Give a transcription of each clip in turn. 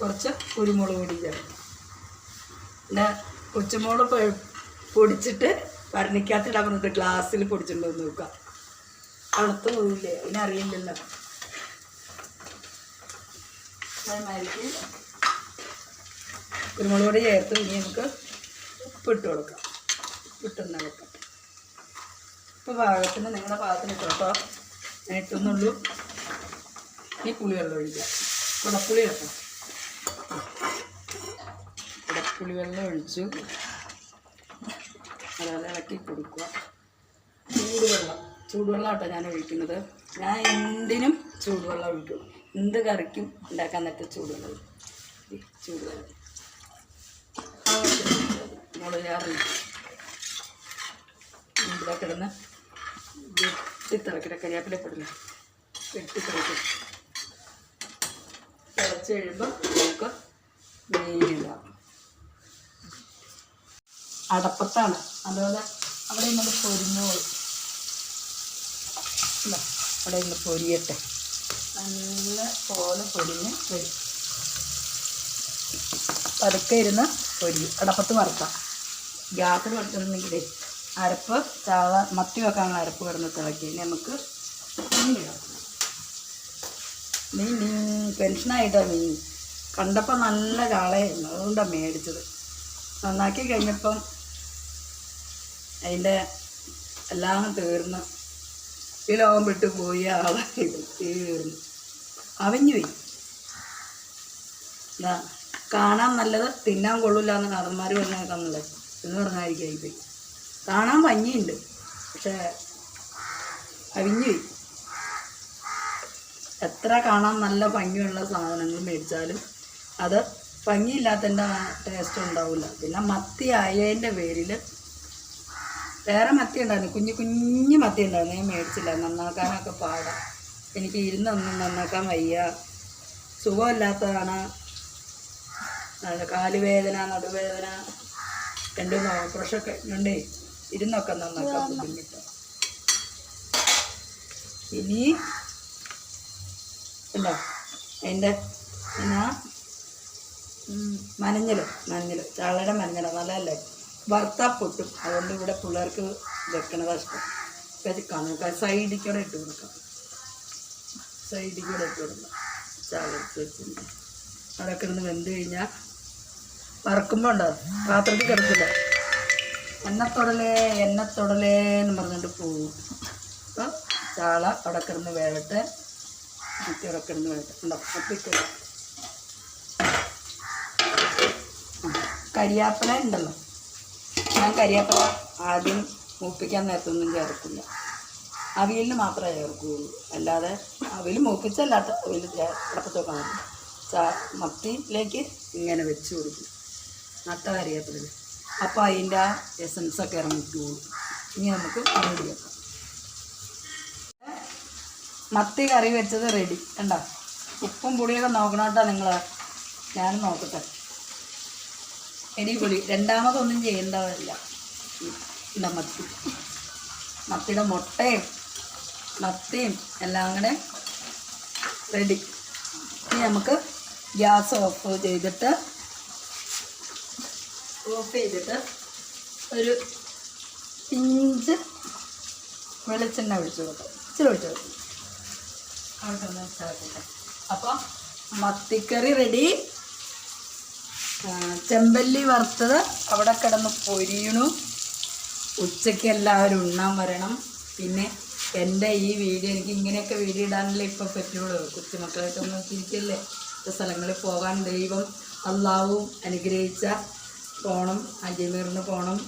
കുറച്ച് കുരുമുളക് പൊടി ചേർക്കും. പിന്നെ കൊച്ചുമുളക് പൊടിച്ചിട്ട് വരണിക്കാത്തിടാൻ പറഞ്ഞിട്ട് ഗ്ലാസ്സിൽ പൊടിച്ചിട്ടുണ്ടോ എന്ന് നോക്കുക തണുത്ത് പോയില്ലേ അതിനറിയില്ലല്ലോ അതേമാതിരിക്ക് കുരുമുളക് പൊടി ചേർത്ത് ഇനി നമുക്ക് ഉപ്പിട്ട് കൊടുക്കാം. ഉപ്പിട്ടൊന്ന് വെക്കാം. ഇപ്പോൾ പാകത്തിന് നിങ്ങളുടെ പാകത്തിന് ഇട്ടോ ഞാൻ ഇട്ടുന്നുള്ളൂ. ഇനി പുളിവെള്ളം ഒഴിക്കുക കുടപ്പുളി കേട്ടോ കുടപ്പുളി ഒഴിച്ച്. അതുപോലെ ഇളക്കി കൊടുക്കുക. ചൂടുവെള്ളം. ചൂടുവെള്ളം കേട്ടോ ഞാൻ ഒഴിക്കുന്നത്. ഞാൻ എന്തിനും ചൂടുവെള്ളം ഒഴിക്കും. എന്ത് കറിക്കും ഉണ്ടാക്കാൻ നേരത്തെ ചൂടുവെള്ളം. ചൂടുവെള്ളം. മുളക് ചാറ് ഇവിടെ കിടന്ന് വെട്ടിത്തിളക്കിട കരിയാപ്പിലെ പെടുന്നു വെട്ടിത്തിളക്കി തിളച്ച് കഴിയുമ്പോൾ നമുക്ക് മീനിടാം അടപ്പത്താണ്. അതുപോലെ അവിടെ ഇങ്ങനെ പൊരിഞ്ഞോളും. അവിടെ ഇന്ന് പൊരിയട്ടെ. നല്ല പോലെ പൊരിഞ്ഞ് വരും. പതുക്കെ ഇരുന്ന് പൊരിയും. അടപ്പത്ത് വറുക്കാം. ഗ്യാസിൽ വറുത്തിട്ടുണ്ടെങ്കിലേ അരപ്പ് ചാവ മത്തി വെക്കാനുള്ള അരപ്പ് കിടന്ന് തിളക്കി. നമുക്ക് മീനിടാം മീൻ മീൻ മീൻ. കണ്ടപ്പോൾ നല്ല ചാളയായിരുന്നു. അതുകൊണ്ടാണ് മേടിച്ചത്. നന്നാക്കി കഴിഞ്ഞപ്പം അതിന്റെ എല്ലാം തീർന്ന്. ഈ ലോകം വിട്ട് പോയി ആളെ ഇത് തീർന്നു. അവഞ്ഞു പോയി. എന്താ കാണാൻ നല്ലത് തിന്നാൻ കൊള്ളില്ല എന്ന് നാടന്മാർ പറഞ്ഞേക്കാന്നുള്ളത് എന്ന് പറഞ്ഞായിരിക്കും പോയി. കാണാൻ ഭംഗിയുണ്ട് പക്ഷേ അവിഞ്ഞു പോയി. എത്ര കാണാൻ നല്ല ഭംഗിയുള്ള സാധനങ്ങൾ മേടിച്ചാലും അത് ഭംഗിയില്ലാത്തതിന്റെ ടേസ്റ്റ് ഉണ്ടാവില്ല. പിന്നെ മത്തി ആയതിന്റെ പേരിൽ വേറെ മത്തി ഉണ്ടായിരുന്നു കുഞ്ഞു കുഞ്ഞു മത്തി ഉണ്ടായിരുന്നു ഞാൻ മേടിച്ചില്ല. നന്നാക്കാനൊക്കെ പാടാം. എനിക്ക് ഇരുന്നൊന്നും നന്നാക്കാൻ വയ്യ. സുഖമില്ലാത്തതാണ്. കാലുവേദന നടുവേദന രണ്ടും ഓപ്പറേഷനൊക്കെ ഉണ്ടേ ഇരുന്നൊക്കെ നന്നാക്കാൻ ബുദ്ധിമുട്ടാണ് ഇനി ഉണ്ടോ അതിന്റെ എന്നാ? മഞ്ഞൾ മഞ്ഞൾ. ചാളയുടെ മഞ്ഞൾ. നല്ലതല്ലേ? വറുത്താ പൊട്ടും. അതുകൊണ്ട് ഇവിടെ പിള്ളേർക്ക് വെക്കണതാ ഇഷ്ടം. കണക്ക സൈഡിക്കൂടെ ഇട്ട് കൊടുക്കാം. സൈഡിക്കൂടെ കൂടെ ഇട്ട് കൊടുക്കാം. ചാള എടുത്ത് വെച്ചിട്ട് അവിടെ കിടന്ന് വെന്ത് കഴിഞ്ഞാൽ വറക്കുമ്പോൾ ഉണ്ടാവും പാത്രത്തിൽ കിടക്കില്ല? എണ്ണത്തൊടലേ എണ്ണത്തൊടലേ എന്ന് പറഞ്ഞിട്ട് പോകും അപ്പോൾ ചാള അവിടെ കിടന്ന് വേവട്ടെ. കുട്ടി അവിടെ കിടന്ന് വേവട്ടെ. ഉണ്ടോ? മത്തിക്കിട കരിയാപ്പില ഉണ്ടല്ലോ. ഞാൻ കരിയാപ്പില ആദ്യം മൂപ്പിക്കാൻ നേരത്തൊന്നും ചേർക്കില്ല. അവിയലിന് മാത്രമേ ചേർക്കുകയുള്ളൂ. അല്ലാതെ അവിയൽ മൂപ്പിച്ചല്ലാത്ത അവിയൽ അടപ്പത്ത് വെക്കാൻ പറ്റും ചാ മത്തിയിലേക്ക് ഇങ്ങനെ വെച്ച് കൊടുക്കും. നട്ട കരിയാപ്പില അപ്പോൾ അതിന്റെ ആ എസൻസൊക്കെ ഇറങ്ങിക്കോളും ഇനി നമുക്ക് മൂടി വെക്കാം. മത്തി കറി വെച്ചത് റെഡി കണ്ടോ? ഉപ്പും പൊടിയൊക്കെ നോക്കണോട്ടോ നിങ്ങൾ ഞാൻ നോക്കട്ടെ. എരിപൊളി രണ്ടാമതൊന്നും ചെയ്യേണ്ടതല്ല. ഇവിടെ മത്തി. മത്തിയുടെ മുട്ടയും മത്തിയും എല്ലാം കൂടെ റെഡി ഇനി നമുക്ക് ഗ്യാസ് ഓഫ് ചെയ്തിട്ട് ഓഫ് ചെയ്തിട്ട് ഒരു ഇഞ്ച് വെളിച്ചെണ്ണ ഒഴിച്ചു കൊടുക്കും. ഇച്ചിരി ഒഴിച്ചു കൊടുക്കും. അവിടെ അപ്പോൾ മത്തിക്കറി റെഡി ചെമ്പല്ലി വറുത്തത് അവിടെ കിടന്ന് പൊരിയണു. ഉച്ചയ്ക്ക് എല്ലാവരും ഉണ്ണാൻ വരണം. പിന്നെ എന്റെ ഈ വീഡിയോ എനിക്ക് ഇങ്ങനെയൊക്കെ വീഡിയോ ഇടാനല്ലേ ഇപ്പോൾ പറ്റുള്ളൂ. കൊച്ചുമക്കളായിട്ട് നോക്കിയിരിക്കല്ലേ? സ്ഥലങ്ങളിൽ പോകാൻ ദൈവം അള്ളാവും അനുഗ്രഹിച്ച പോകണം അജിമീറിന് പോകണം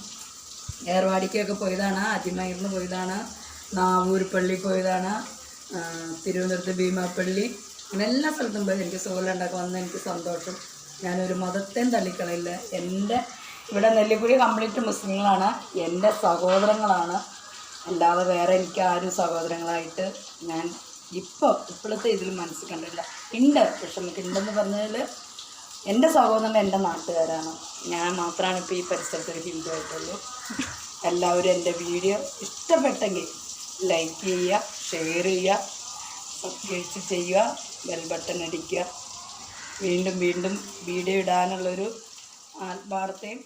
ഏർവാടിക്കൊക്കെ പോയതാണ്. അജിമീറിന് പോയതാണ്. നാവൂർ പള്ളി പോയതാണ്. തിരുവനന്തപുരത്ത് ഭീമാപ്പള്ളി അങ്ങനെ എല്ലാ സ്ഥലത്തും പോയത് എനിക്ക് സുഖമുണ്ടാക്കാൻ വന്ന് എനിക്ക് സന്തോഷം. ഞാനൊരു മതത്തെയും തള്ളിക്കളയില്ല. എന്റെ ഇവിടെ നെല്ലിക്കുഴി കംപ്ലീറ്റ് മുസ്ലിങ്ങളാണ്. എന്റെ സഹോദരങ്ങളാണ്. അല്ലാതെ വേറെ എനിക്ക് ആരും സഹോദരങ്ങളായിട്ട് ഞാൻ ഇപ്പോൾ ഇപ്പോഴത്തെ ഇതിൽ മനസ്സിൽ കണ്ടില്ല ഉണ്ട്. പക്ഷെ നമുക്ക് ഉണ്ടെന്ന് പറഞ്ഞാൽ എന്റെ സഹോദരൻ എന്റെ നാട്ടുകാരാണ്. ഞാൻ മാത്രമാണ് ഇപ്പോൾ ഈ പരിസരത്ത് ഒരു ഹിന്ദു ആയിട്ടുള്ളൂ. എല്ലാവരും എന്റെ വീഡിയോ ഇഷ്ടപ്പെട്ടെങ്കിൽ ലൈക്ക് ചെയ്യുക ഷെയർ ചെയ്യുക സബ്സ്ക്രൈബ് ചെയ്യുക ബെൽ ബട്ടൺ അടിക്കുക. വീണ്ടും വീണ്ടും വീഡിയോ ഇടാനുള്ളൊരു ആത്മാർത്ഥയും